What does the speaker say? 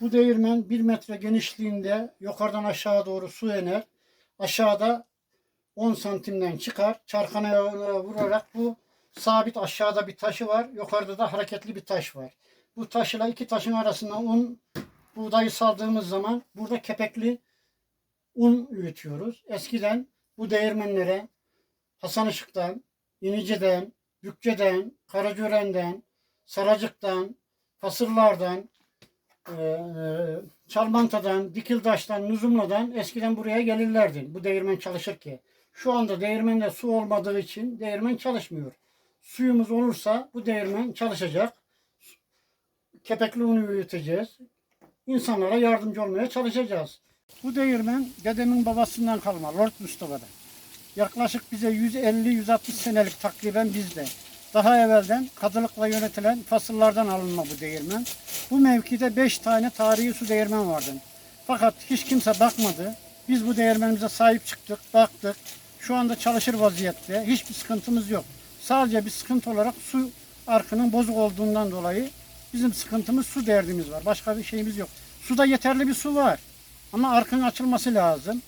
Bu değirmen bir metre genişliğinde yukarıdan aşağı doğru su iner. Aşağıda 10 santimden çıkar. Çarkanaya vurarak bu sabit aşağıda bir taşı var. Yukarıda da hareketli bir taş var. Bu taşla iki taşın arasına un buğdayı saldığımız zaman burada kepekli un üyütüyoruz. Eskiden bu değirmenlere Hasan Işık'tan, İnici'den, Bükçe'den, Karacören'den, Saracık'tan, Fasırlar'dan, eee, Çalmanta'dan, Dikildaş'tan, Nuzumlu'dan eskiden buraya gelirlerdi bu değirmen çalışırken. Şu anda değirmende su olmadığı için değirmen çalışmıyor. Suyumuz olursa bu değirmen çalışacak. Kepekli unu üreteceğiz. İnsanlara yardımcı olmaya çalışacağız. Bu değirmen dedemin babasından kalma Lord Mustafa'dan. Yaklaşık bize 150-160 senelik takriben bizde. Daha evvelden kadılıkla yönetilen fasıllardan alınma bu değirmen. Bu mevkide 5 tane tarihi su değirmen vardı. Fakat hiç kimse bakmadı. Biz bu değirmenimize sahip çıktık, baktık. Şu anda çalışır vaziyette. Hiçbir sıkıntımız yok. Sadece bir sıkıntı olarak su arkının bozuk olduğundan dolayı bizim sıkıntımız su derdimiz var. Başka bir şeyimiz yok. Suda yeterli bir su var. Ama arkın açılması lazım.